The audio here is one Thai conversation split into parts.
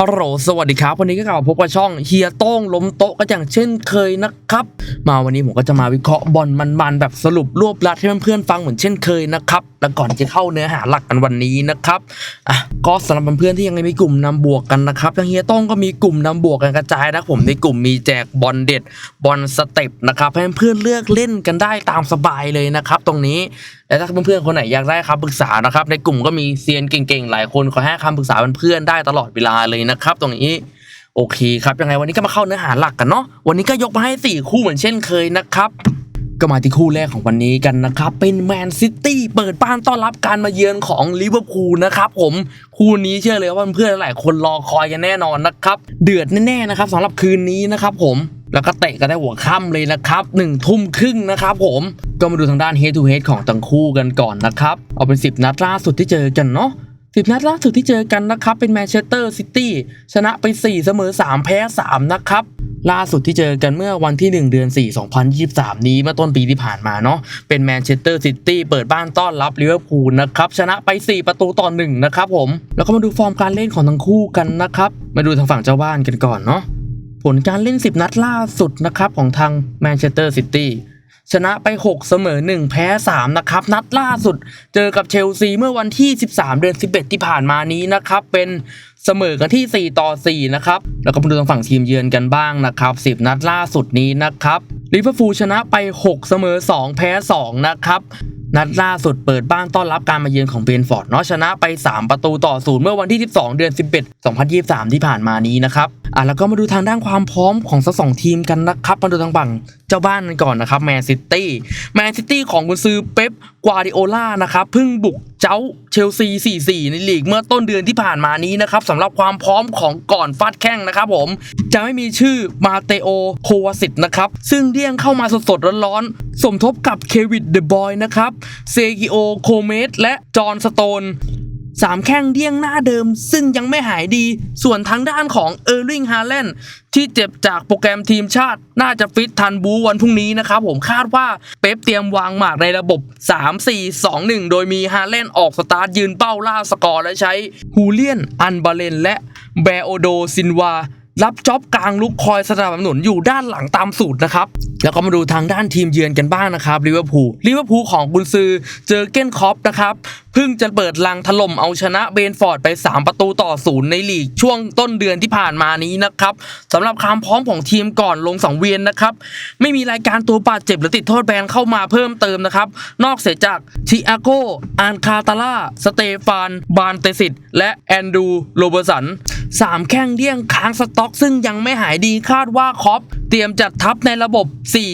ฮัลโหลสวัสดีครับ วันนี้ก็กลับมาพบกับช่องเฮียโต้งล้มโต๊ะก็อย่างเช่นเคยนะครับ มาวันนี้ผมก็จะมาวิเคราะห์บอลมันๆแบบสรุปรวบลัดให้เพื่อนๆฟังเหมือนเช่นเคยนะครับแล้วก่อนจะเข้าเนื้อหาหลักกันวันนี้นะครับอะก็สำหรับเพื่อนๆที่ยังไม่มีกลุ่มนำบวกกันนะครับทางเฮียโต้งก็มีกลุ่มนำบวกกันกระจายนะผมในกลุ่มมีแจกบอลเด็ดบอลสเต็ปนะครับให้เพื่อนๆเลือกเล่นกันได้ตามสบายเลยนะครับตรงนี้ และถ้าเพื่อนๆคนไหนอยากได้คำปรึกษานะครับ ในกลุ่มก็มีเซียนเก่งๆ หลายคนขอให้คำปรึกษาเพื่อนๆได้ตลอดเวลาเลยนะครับ ตรงนี้โอเคครับยังไงวันนี้ก็มาเข้าเนื้อหาหลักกันเนาะวันนี้ก็ยกมาให้ 4 คู่เหมือนเช่นเคยนะครับ ก็มาที่คู่แรกของวันนี้กันนะครับ เป็นแมนซิตี้เปิดบ้านต้อนรับการมาเยือนของลิเวอร์พูลนะครับผมคู่นี้เชื่อเลยว่าเพื่อนๆหลายคนรอคอยกันแน่นอนนะครับ เดือดแน่ๆนะครับสำหรับคืนนี้นะครับผมแล้วก็เตะกันได้หัวค่ำเลยนะครับหนึ่งทุ่มครึ่งนะครับผมก็มาดูทางด้าน head to head ของทั้งคู่กันก่อนนะครับ เอาเป็น 10 นัดล่าสุดที่เจอกันเนาะ สิบนัดล่าสุดที่เจอกันนะครับ เป็นแมนเชสเตอร์ซิตี้ชนะไป 4 เสมอ 3 แพ้ 3 นะครับ ล่าสุดที่เจอกันเมื่อวันที่ 1 เดือน 4 2023 นี้เมื่อต้นปีที่ผ่านมาเนาะเป็นแมนเชสเตอร์ซิตี้เปิดบ้านต้อนรับลิเวอร์พูลนะครับชนะไป 4 ประตูต่อ 1 นะครับผม แล้วก็มาดูฟอร์มการเล่นของทั้งคู่กันนะครับ มาดูทางฝั่งเจ้าบ้านกันก่อนเนาะผลการเล่น 10 นัดล่าสุดนะครับของทางแมนเชสเตอร์ซิตี้ ชนะไป 6 เสมอ 1 แพ้ 3 นะครับ นัดล่าสุดเจอกับเชลซีเมื่อวันที่ 13 เดือน 11 ที่ผ่านมานี้นะครับ เป็นเสมอกันที่ 4 ต่อ 4 นะครับ แล้วก็มาดูทางฝั่งทีมเยือนกันบ้างนะครับ 10 นัดล่าสุดนี้นะครับลิเวอร์พูลชนะไป 6 เสมอ 2 แพ้ 2 นะครับนัดล่าสุดเปิดบ้านต้อนรับการมาเยือนของเบนฟอร์ดเนาะชนะไป 3 ประตูต่อศูนย์เมื่อวันที่ 12 เดือน 11 2023 ที่ผ่านมานี้นะครับอะแล้วก็มาดูทางด้านความพร้อมของทั้งสองทีมกันนะครับมาดูทางฝั่งเจ้าบ้านกันก่อนนะครับแมนซิตี้แมนซิตี้ของกุนซือเป๊ปกวาดิโอล่านะครับเพิ่งบุก เจ้าเชลซี 4-4 ในลีกเมื่อต้นเดือนที่ผ่านมานี้นะครับสำหรับความพร้อมของก่อนฟาดแข้งนะครับผมจะไม่มีชื่อมาเตโอโควาสิตนะครับซึ่งเดี่ยงเข้ามาสดๆร้อนๆ สมทบกับเควิดเดอะบอยนะครับเซกิโอโคเมสและจอห์นสโตน สามแข้งเดี้ยงหน้าเดิม ซึ่งยังไม่หายดี ส่วนทางด้านของเออร์ลิงฮาแลนด์ที่เจ็บจากโปรแกรมทีมชาติ น่าจะฟิตทันบูวันพรุ่งนี้นะครับผมคาดว่าเป๊ปเตรียมวางหมากในระบบ 3-4-2-1 โดยมีฮาแลนด์ออกสตาร์ทยืนเป้าล่าสกอร์และใช้ฮูเลียน อันบาเลน และแบโอโดซินวารับจ็อบกลางลุกคอยสนับสนุนอยู่ด้านหลังตามสูตรนะครับ แล้วก็มาดูทางด้านทีมเยือนกันบ้างนะครับลิเวอร์พูลลิเวอร์พูลของกุนซือเจอเก้นคอปนะครับเพิ่งจะเปิดลังถล่มเอาชนะเบนฟอร์ดไป 3 ประตูต่อศูนย์ในลีกช่วงต้นเดือนที่ผ่านมานี้นะครับสำหรับความพร้อมของทีมก่อนลงสังเวียนนะครับ ไม่มีรายการตัวบาดเจ็บหรือติดโทษแบนเข้ามาเพิ่มเติมนะครับ นอกเสียจากทิอาโกอานคาตาล่าสเตฟาน บานเตสิตและแอนดูโรเบอร์สันสามแข้งเดี้ยงค้างสต็อก ซึ่งยังไม่หายดีคาดว่าคอปเตรียมจัดทัพในระบบ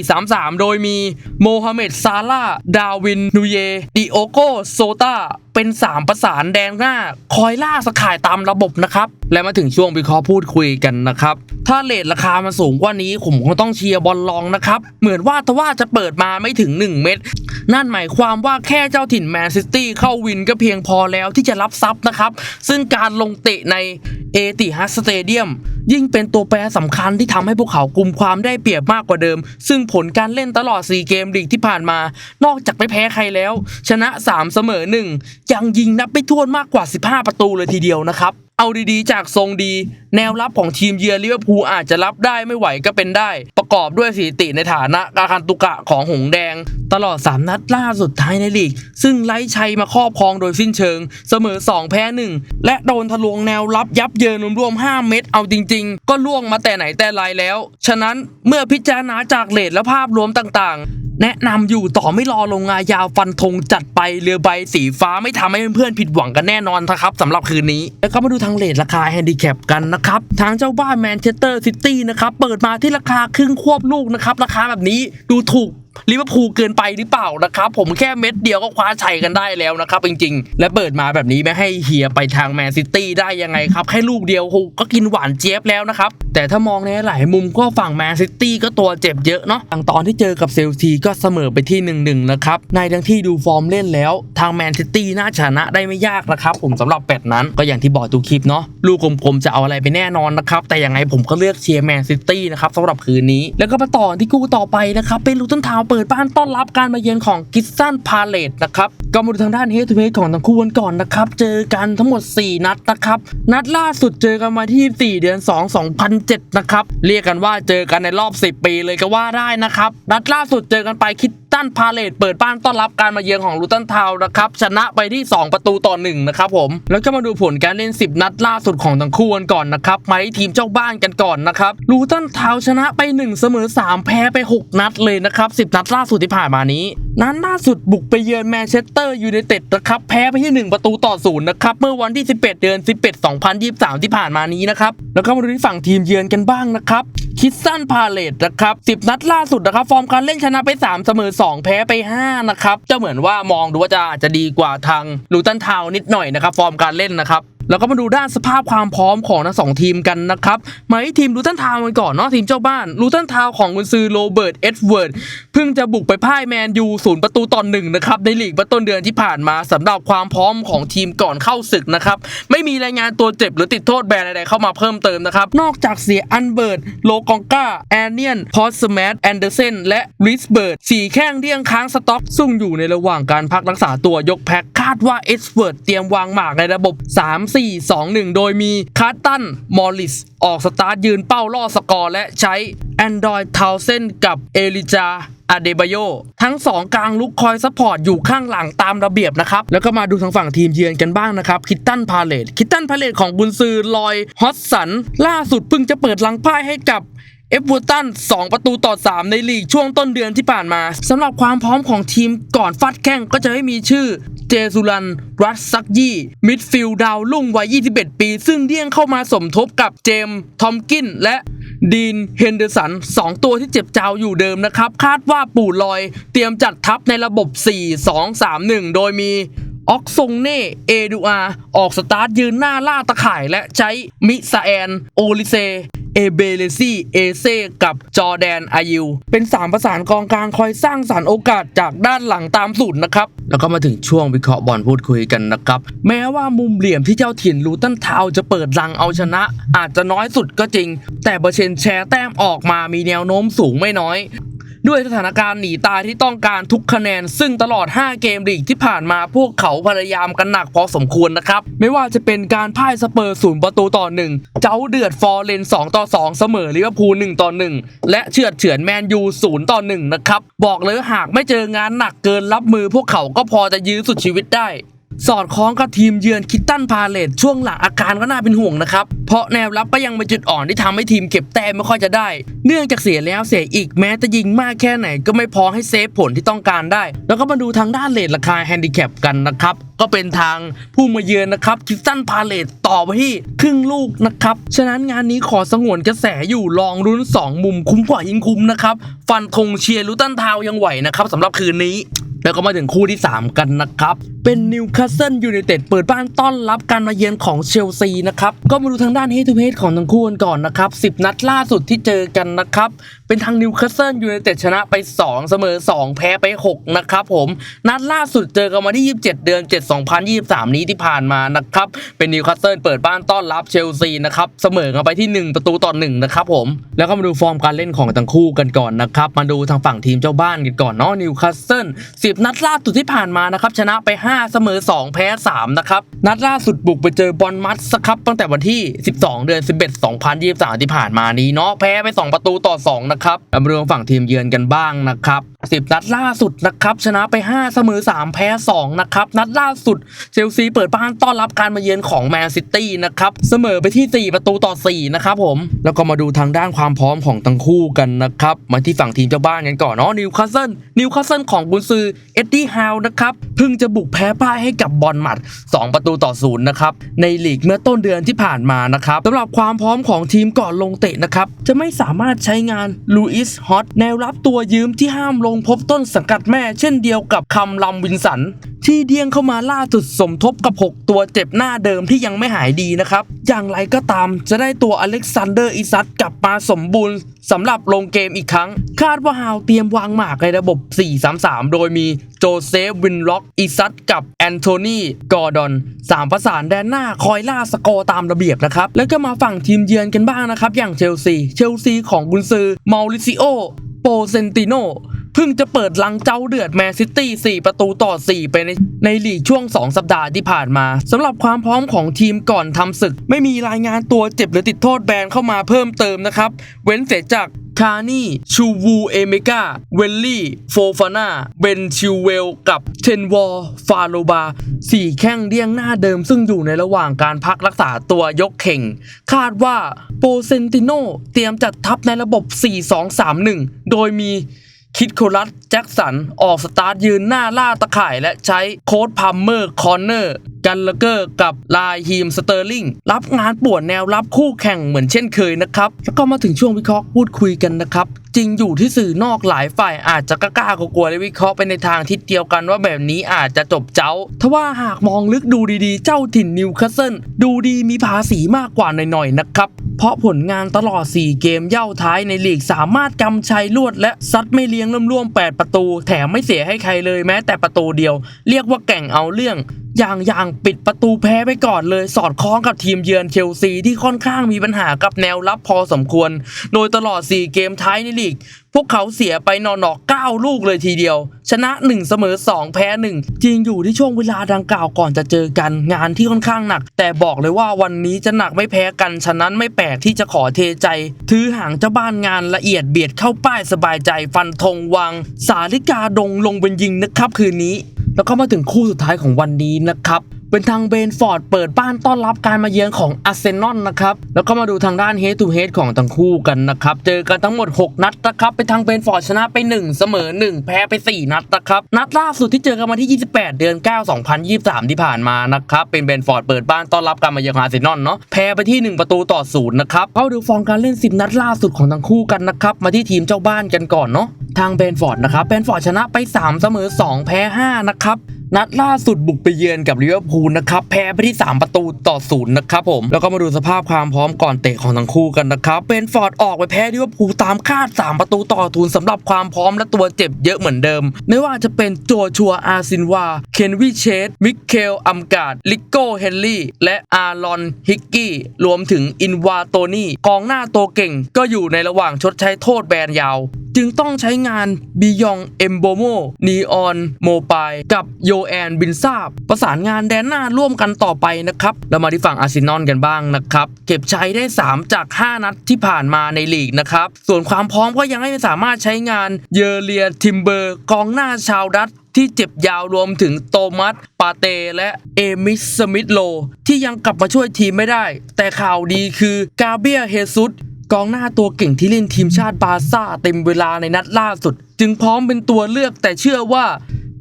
4-3-3 โดยมีโมฮัมเหม็ดซาร่าดาวินนูเยดิโอโกโซตาเป็น 3 ประสานแดงหน้า คอยล่าสข่ายตามระบบนะครับ และมาถึงช่วงวิเคราะห์พูดคุยกันนะครับ ถ้าเลทราคามันสูงกว่านี้ผมคงต้องเชียร์บอลลองนะครับ เหมือนว่าแต่ว่าจะเปิดมาไม่ถึง 1 เม็ดนั่นหมายความว่าแค่เจ้าถิ่นแมนซิตี้เข้าวินก็เพียงพอแล้วที่จะรับซับนะครับ ซึ่งการลงเตะในเอติฮัสสเตเดียมยิ่งเป็นตัวแปรสำคัญที่ทำให้พวกเขากลุ่มความได้เปรียบมากกว่าเดิม ซึ่งผลการเล่นตลอด 4 เกมลีกที่ผ่านมา นอกจากไม่แพ้ใครแล้ว ชนะ 3 เสมอ 1ยังยิงนับไม่ถ้วนมากกว่า 15 ประตูเลยทีเดียวนะครับ เอาดีๆ จากทรงดี แนวรับของทีมเยือนลิเวอร์พูลอาจจะรับได้ไม่ไหวก็เป็นได้ ประกอบด้วยสถิติในฐานะกาคันตุกะของหงแดง ตลอด 3 นัดล่าสุดท้ายในลีก ซึ่งไล่ชัยมาครอบครองโดยสิ้นเชิง เสมอ 2 แพ้ 1 และโดนทะลวงแนวรับยับเยินรวมๆ5เม็ดเอาจริง ๆ ก็ล่วงมาแต่ไหนแต่ไรแล้ว ฉะนั้นเมื่อพิจารณาจากเลทและภาพรวมต่างๆ แนะนำอยู่ต่อไม่รอลงงายาวฟันธงจัดไปเรือใบสีฟ้าไม่ทำให้เพื่อนๆผิดหวังกันแน่นอนนะครับสำหรับคืนนี้ แล้วก็มาดูทางเลทราคาแฮนดิแคปกันนะครับ ทางเจ้าบ้านแมนเชสเตอร์ซิตี้นะครับ เปิดมาที่ราคาครึ่งควบลูกนะครับ ราคาแบบนี้ดูถูก ลิเวอร์พูลเกินไปหรือเปล่านะครับ ผมแค่เม็ดเดียวก็คว้าชัยกันได้แล้วนะครับ จริงๆ และเปิดมาแบบนี้ไม่ให้เฮียไปทางแมนซิตี้ได้ยังไงครับ แค่ลูกเดียวก็กินหวานเจี๊ยบแล้วนะครับ แต่ถ้ามองในหลายมุมก็ฝั่งแมนซิตี้ก็ตัวเจ็บเยอะเนาะอย่างตอนที่เจอกับเซลซีก็เสมอไปที่1นึนะครับ ในทั้งที่ดูฟอร์มเล่นแล้ว ทางแมนซิตี้น่าชนะได้ไม่ยากนะครับผมสำหรับเป็ดนั้นก็อย่างที่บอกทุกคลิปเนาะลูกกลมๆจะเอาอะไรไปแน่นอนนะครับแต่ยังไงผมก็เลือกเชียร์แมนซิตี้นะครับสำหรับคืนนี้แล้วก็มาต่อที่คู่ต่อไปนะครับเป็นลูตันทาวเปิดบ้านต้อนรับการมาเยือนของกิสซันพาเลตนะครับก็มาดูทางด้านเฮดทูเฮดของทั้งคู่กันก่อนนะครับ เจอกันทั้งหมด 4 นัดนะครับ นัดล่าสุดเจอกันมาที่ 4 เดือน 2 2007 นะครับ เรียกกันว่าเจอกันในรอบ 10 ปีเลยก็ว่าได้นะครับ นัดล่าสุดเจอกันไปคิด ตันพาเลตเปิดบ้านต้อนรับการมาเยือนของลูตันทาวน์นะครับชนะไปที่ 2 ประตูต่อ1นะครับผมแล้วก็มาดูผลการเล่น 10 นัดล่าสุดของทั้งคู่กันก่อนนะครับมาที่ทีมเจ้าบ้านกันก่อนนะครับลูตันทาว์ชนะไป 1 เสมอ 3 แพ้ไป 6 นัดเลยนะครับ10 นัดล่าสุดที่ผ่านมานี้นัดล่าสุดบุกไปเยือนแมนเชสเตอร์ยูไนเต็ดนะครับแพ้ไปที่ 1 ประตูต่อศูนย์นะครับเมื่อวันที่ 11 เดือน 11 2023 ที่ผ่านมานี้นะครับแล้วก็มาดูที่ฝั่งทีมเยือนกันบ้างนะครับ คิดสั้นพาเลตนะครับ10นัดล่าสุดนะครับฟอร์มการเล่นชนะไป 3 เสมอ 2 แพ้ไป 5 นะครับจะเหมือนว่ามองดูว่าจะอาจจะดีกว่าทางลูตันทาวน์นิดหน่อยนะครับฟอร์มการเล่นนะครับ แล้วก็มาดูด้านสภาพความพร้อมของทั้งสองทีมกันนะครับมาที่ทีมลูตันทาวกันก่อนเนาะทีมเจ้าบ้านลูตันทาวของกุนซือโรเบิร์ตเอ็ดเวิร์ดเพิ่งจะบุกไปพ่ายแมนยูศูนย์ประตูต่อหนึ่งนะครับในลีกเมื่อต้นเดือนที่ผ่านมาสำหรับความพร้อมของทีมก่อนเข้าศึกนะครับไม่มีรายงานตัวเจ็บหรือติดโทษแบนใดๆเข้ามาเพิ่มเติมนะครับนอกจากเสียอันเบิร์ดโลกองกาแอนเนียนพอสแมดแอนเดอร์เซนและริสเบิร์ดสี่แข้งเรียงค้างสต็อกซุ่งอยู่ในระหว่างการพักรักษาตัวยกแพ็คคาดว่าเอ็กซ์เวิร์ดเตรียมวางหมากในระบบ4 2 1 โดยมีคาร์ตัน มอริส ออกสตาร์ทยืนเป้าล่อสกอร์และใช้แอนดรอยทาวเซนกับเอลิจาอาเดบาโยทั้ง 2 กลางลุกคอยซัพพอร์ตอยู่ข้างหลังตามระเบียบนะครับ แล้วก็มาดูทางฝั่งทีมเยือนกันบ้างนะครับ คิตตันพาเลตคิตตันพาเลตของบุนซือลอยฮอตสัน ล่าสุดเพิ่งจะเปิดลังพ่ายให้กับ เอฟเวอร์ตัน2ประตูต่อ 3 ในลีกช่วงต้นเดือนที่ผ่านมาสำหรับความพร้อมของทีมก่อนฟัดแข้งก็จะไม่มีชื่อเจสุรัน รัสซักยี่มิดฟิลด์ดาวรุ่งวัย 21 ปี ซึ่งเดี่ยงเข้ามาสมทบกับเจมส์ทอมกินและดีนเฮนเดอร์สัน 2 ตัวที่เจ็บเจาอยู่เดิมนะครับ คาดว่าปู่ลอยเตรียมจัดทัพในระบบ 4-2-3-1 โดยมีออกซงเน่เอดูอาออกสตาร์ทยืนหน้าล่าตะข่ายและใช้มิซาแอน โอลิเซ เอเบเลซี่เอเซกับจอแดนอายิว เป็น 3 ประสานกองกลางคอยสร้างสรรค์โอกาสจากด้านหลังตามสูตรนะครับ แล้วก็มาถึงช่วงวิเคราะห์บอลพูดคุยกันนะครับ แม้ว่ามุมเหลี่ยมที่เจ้าถิ่นลูตันทาวจะเปิดรังเอาชนะ อาจจะน้อยสุดก็จริง แต่เปอร์เซ็นต์แชร์แต้มออกมามีแนวโน้มสูงไม่น้อย ด้วยสถานการณ์หนีตายที่ต้องการทุกคะแนน ซึ่งตลอด 5 เกมลีกที่ผ่านมาพวกเขาพยายามกันหนักพอสมควรนะครับ ไม่ว่าจะเป็นการพ่ายสเปอร์ศูนย์ประตูต่อ1เจ้าเดือดฟอร์เรน2ต่อ2 เสมอลิเวอร์พูล1ต่อ1 และเฉือดเฉือนแมนยู0ต่อ1นะครับบอกเลยหากไม่เจองานหนักเกินรับมือพวกเขาก็พอจะยื้อสุดชีวิตได้สอดคล้องกับทีมเยือนคิตตันพาเลตช่วงหลังอาการก็น่าเป็นห่วงนะครับเพราะแนวรับก็ยังเป็นจุดอ่อนที่ทำให้ทีมเก็บแต้มไม่ค่อยจะได้ เนื่องจากเสียแล้วเสียอีกแม้จะยิงมากแค่ไหนก็ไม่พอให้เซฟผลที่ต้องการได้ แล้วก็มาดูทางด้านเลทราคาแฮนดิแคปกันนะครับก็เป็นทางผู้มาเยือนนะครับคิตตันพาเลตต่อไปที่ครึ่งลูกนะครับ ฉะนั้นงานนี้ขอสงวนกระแสอยู่ลองรุ้นสองมุมคุ้มกว่ายิงคุ้มนะครับฟันธงเชียร์ลูตันทาวยังไหวนะครับสำหรับคืนนี้แล้วก็มาถึงคู่ที่ 3 กันนะครับ เป็นนิวคาสเซิลยูไนเต็ดเปิดบ้านต้อนรับการมาเยือนของเชลซีนะครับ ก็มาดูทางด้านเฮทูเฮดของทั้งคู่กันก่อนนะครับ 10 นัดล่าสุดที่เจอกันนะครับเป็นทางนิวคาสเซิลยูไนเต็ดชนะไป 2 เสมอ 2 แพ้ไป 6 นะครับผม นัดล่าสุดเจอกันมาที่ 27 เดือน 7 2023 นี้ที่ผ่านมานะครับ เป็นนิวคาสเซิลเปิดบ้านต้อนรับเชลซีนะครับ เสมอกันไปที่ 1 ประตูต่อ 1 นะครับผม แล้วก็มาดูฟอร์มการเล่นของทั้งคู่กันก่อนนะครับ มาดูทางฝั่งทีมเจ้าบ้านกันก่อนเนาะนิวคาสเซิล10 นัดล่าสุดที่ผ่านมานะครับชนะไป 5 เสมอ 2 แพ้ 3 นะครับ นัดล่าสุดบุกไปเจอบอลมัสครับตั้งแต่วันที่ 12 เดือน 11 2023 ที่ผ่านมานี้เนาะแพ้ไป 2 ประตูต่อ2นะครับมาดูทางฝั่งทีมเยือนกันบ้างนะครับ 10 นัดล่าสุดนะครับชนะไป 5 เสมอ 3 แพ้ 2 นะครับ นัดล่าสุดเชลซีเปิดบ้านต้อนรับการมาเยือนของแมนซิตี้นะครับ เสมอไปที่ 4 ประตูต่อ 4 นะครับผม แล้วก็มาดูทางด้านความพร้อมของทั้งคู่กันนะครับ มาที่ฝั่งทีมเจ้าบ้านกันก่อนเนาะนิวคาสเซิลนิวคาสเซิลของกุนซือเอ็ดดี้ฮาวนะครับเพิ่งจะบุกแพ้พ่ายให้กับบอลหมัด 2 ประตูต่อศูนย์นะครับในลีกเมื่อต้นเดือนที่ผ่านมานะครับสำหรับความพร้อมของทีมก่อนลงเตะนะครับจะไม่สามารถใช้งานลูอิสฮอตแนวรับตัวยืมที่ห้ามลงพบต้นสังกัดแม่เช่นเดียวกับคำลำวินสัน ที่เดียงเข้ามาล่าสุดสมทบกับ 6 ตัวเจ็บหน้าเดิมที่ยังไม่หายดีนะครับ อย่างไรก็ตามจะได้ตัวอเล็กซานเดอร์อิซัตกลับมาสมบูรณ์สำหรับลงเกมอีกครั้ง คาดว่าฮาวเตรียมวางหมากในระบบ 4-3-3 โดยมีโจเซฟวินล็อก อิซัตกับแอนโทนีกอร์ดอนสามประสานแดนหน้าคอยล่าสกอร์ตามระเบียบนะครับ แล้วก็มาฝั่งทีมเยือนกันบ้างนะครับ อย่างเชลซี เชลซีของกุนซือมาริซิโอโปเซนติโน เพิ่งจะเปิดลังเจ้าเดือดแมนซิตี้ 4 ประตูต่อ 4 ไปในในลีกช่วง 2 สัปดาห์ที่ผ่านมาสำหรับความพร้อมของทีมก่อนทำศึก ไม่มีรายงานตัวเจ็บหรือติดโทษแบนเข้ามาเพิ่มเติมนะครับ เว้นเสียจากคานี่ ชูวูเอเมกา เวลลี่ โฟฟาน่า เบนชิวเวล กับเทนวอร์ฟาโลบาสี่แข้งเรียงหน้าเดิมซึ่งอยู่ในระหว่างการพักรักษาตัวยกเข่ง คาดว่าโปเซนติโนเตรียมจัดทัพในระบบ 4-2-3-1 โดยมี คิดโคลัสแจ็คสัน ออกสตาร์ทยืนหน้าล่าตะข่ายและใช้โค้ดพัมเมอร์คอนเนอร์กันเลเกอร์กับลายฮีมสเตอร์ลิงรับงานปวนแนวรับคู่แข่งเหมือนเช่นเคยนะครับ แล้วก็มาถึงช่วงวิเคราะห์พูดคุยกันนะครับ จริงอยู่ที่สื่อนอกหลายฝ่ายอาจจะกล้ากลัวและวิเคราะห์ไปในทางทิศเดียวกันว่าแบบนี้อาจจะจบเจ้า ทว่าหากมองลึกดูดีๆ เจ้าถิ่นนิวคาสเซิลดูดีมีภาษีมากกว่าหน่อยๆนะครับ เพราะผลงานตลอด 4 เกมเย่าท้ายในลีกสามารถกำชัยลวดและซัดไม่เลี้ยงร่วมๆ8 ประตู แถมไม่เสียให้ใครเลยแม้แต่ประตูเดียว เรียกว่าแก่งเอาเรื่อง อย่างอย่างปิดประตูแพ้ไปก่อนเลยสอดคล้องกับทีมเยือนเชลซีที่ค่อนข้างมีปัญหากับแนวรับพอสมควร โดยตลอด 4 เกมท้ายในลีก พวกเขาเสียไปนอนๆ9ลูกเลยทีเดียว ชนะ 1 เสมอ 2 แพ้ 1 จริงอยู่ที่ช่วงเวลาดังกล่าวก่อนจะเจอกันงานที่ค่อนข้างหนัก แต่บอกเลยว่าวันนี้จะหนักไม่แพ้กัน ฉะนั้นไม่แปลกที่จะขอเทใจ ถือหางเจ้าบ้านงานละเอียดเบียดเข้าป้ายสบายใจฟันธงวางสาลิกาดงลงเป็นยิงนะครับคืนนี้ แล้วก็มาถึงคู่สุดท้ายของวันนี้นะครับ เป็นทางเบนฟอร์ดเปิดบ้านต้อนรับการมาเยือนของอาร์เซนอลนะครับ แล้วก็มาดูทางด้านเฮดทูเฮดของทั้งคู่กันนะครับ เจอกันทั้งหมด 6 นัดนะครับ เป็นทางเบนฟอร์ดชนะไป 1 เสมอ 1 แพ้ไป 4 นัดนะครับ นัดล่าสุดที่เจอกันมาที่ 28 เดือน 9 2023 ที่ผ่านมานะครับ เป็นเบนฟอร์ดเปิดบ้านต้อนรับการมาเยือนของอาร์เซนอลเนาะ แพ้ไปที่ 1 ประตูต่อศูนย์นะครับ เข้าดูฟอร์มการเล่น 10 นัดล่าสุดของทั้งคู่กันนะครับ มาที่ทีมเจ้าบ้านกันก่อนเนาะ ทางเบนฟอร์ดนะครับเบนฟอร์ดชนะไป 3 เสมอ 2 แพ้ 5 นะครับ นัดล่าสุดบุกไปเยือนกับลิเวอร์พูลนะครับแพ้ไปที่ 3 ประตูต่อศูนย์นะครับผมแล้วก็มาดูสภาพความพร้อมก่อนเตะของทั้งคู่กันนะครับเบนฟอร์ดออกไปแพ้ลิเวอร์พูลตามคาด 3 ประตูต่อศูนย์สำหรับความพร้อมและตัวเจ็บเยอะเหมือนเดิม ไม่ว่าจะเป็นโจชัวอาร์ซินวา เคนวิเชตมิเคลอัมการ์ดลิโก้เฮนรี่และอารอนฮิกกี้รวมถึงอินวาโตนี่กองหน้าตัวเก่ง ก็อยู่ในระหว่างชดใช้โทษแบนยาว จึงต้องใช้งานบิยองเอมโบโมนีออนโมปายกับโยแอนบินซาบประสานงานแดนหน้าร่วมกันต่อไปนะครับแล้วมาที่ฝั่งอาร์เซนอลกันบ้างนะครับเก็บใชัยได้ 3 จาก 5 นัดที่ผ่านมาในลีกนะครับส่วนความพร้อมก็ยังไม่สามารถใช้งานเยอเรียทิมเบอร์กองหน้าชาวดัตที่เจ็บยาวรวมถึงโตมัส ปาเต และเอมิสสมิธโล ที่ยังกลับมาช่วยทีมไม่ได้ แต่ข่าวดีคือกาเบียเฮซุสกองหน้าตัวเก่งที่เล่นทีมชาติบาร์ซ่าเต็มเวลาในนัดล่าสุด จึงพร้อมเป็นตัวเลือกแต่เชื่อว่า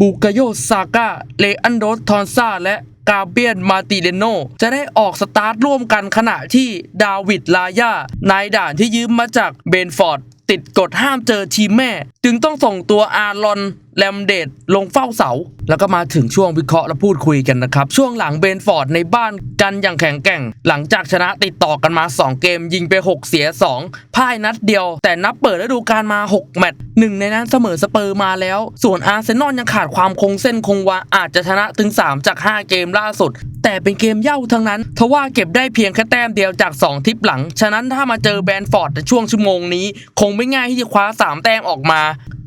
บูกโยซาก้าเลอันโดสทอนซาและกาเบียนมาติเดโน จะได้ออกสตาร์ทร่วมกันขณะที่ดาวิดลายานายด่านที่ยืมมาจากเบนฟอร์ดติดกฎห้ามเจอทีมแม่ จึงต้องส่งตัวอารอน แลมเดดลงเฝ้าเสา แล้วก็มาถึงช่วงวิเคราะห์และพูดคุยกันนะครับ ช่วงหลังเบนฟอร์ดในบ้านกันอย่างแข็งแกร่ง หลังจากชนะติดต่อกันมา 2 เกมยิงไป 6 เสีย 2พ่ายนัดเดียว แต่นับเปิดฤดูกาลมา 6 แมตช์หนึ่งในนั้นเสมอสเปอร์มาแล้ว ส่วนอาร์เซนอลยังขาดความคงเส้นคงวาอาจจะชนะถึง 3 จาก 5 เกมล่าสุด แต่เป็นเกมเย่าทั้งนั้นทว่าเก็บได้เพียงแค่แต้มเดียวจาก 2 ทิปหลัง ฉะนั้นถ้ามาเจอแบนฟอร์ดในช่วงชั่วโมงนี้ คงไม่ง่ายที่จะคว้า 3 แต้มออกมา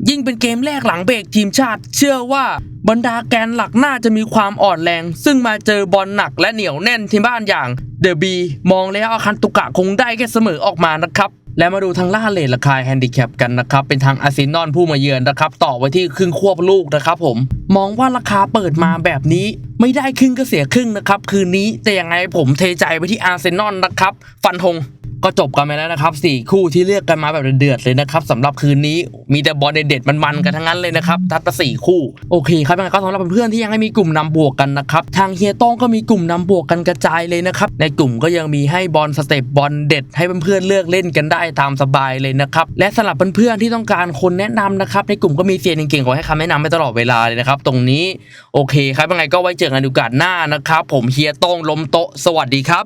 ยิ่งเป็นเกมแรกหลังเบรกทีมชาติ เชื่อว่าบรรดาแกนหลักน่าจะมีความอ่อนแรง ซึ่งมาเจอบอลหนักและเหนียวแน่นที่บ้านอย่างเดอะบีมองแล้วอาคันตุกะคงได้แค่เสมอออกมานะครับและมาดูทางล่าเลทราคาแฮนดิแคปกันนะครับ เป็นทางอาร์เซนอลผู้มาเยือนนะครับ ต่อไว้ที่ครึ่งควบลูกนะครับผม มองว่าราคาเปิดมาแบบนี้ ไม่ได้ครึ่งก็เสียครึ่งนะครับ คืนนี้แต่ยังไงผมเทใจไปที่อาร์เซนอลนะครับ ฟันธง ก็จบกันไปแล้วนะครับสี่คู่ที่เลือกกันมาแบบเดือดเลยนะครับสำหรับคืนนี้มีแต่บอลเด็ดๆมันๆกันทั้งนั้นเลยนะครับทัดไปสี่คู่โอเคครับก็สำหรับเพื่อนๆที่ยังไม่มีกลุ่มนำบวกกันนะครับทางเฮียต้องก็มีกลุ่มนำบวกกันกระจายเลยนะครับในกลุ่มก็ยังมีให้บอลสเต็ปบอลเด็ดให้เพื่อนๆเลือกเล่นกันได้ตามสบายเลยนะครับและสำหรับเพื่อนๆที่ต้องการคนแนะนำนะครับในกลุ่มก็มีเซียนเก่งๆขอให้คำแนะนำไปตลอดเวลาเลยนะครับตรงนี้โอเคครับยังไงก็ไว้เจอกันในโอกาสหน้านะครับผมเฮียต้องล้มโต๊ะสวัสดีครับ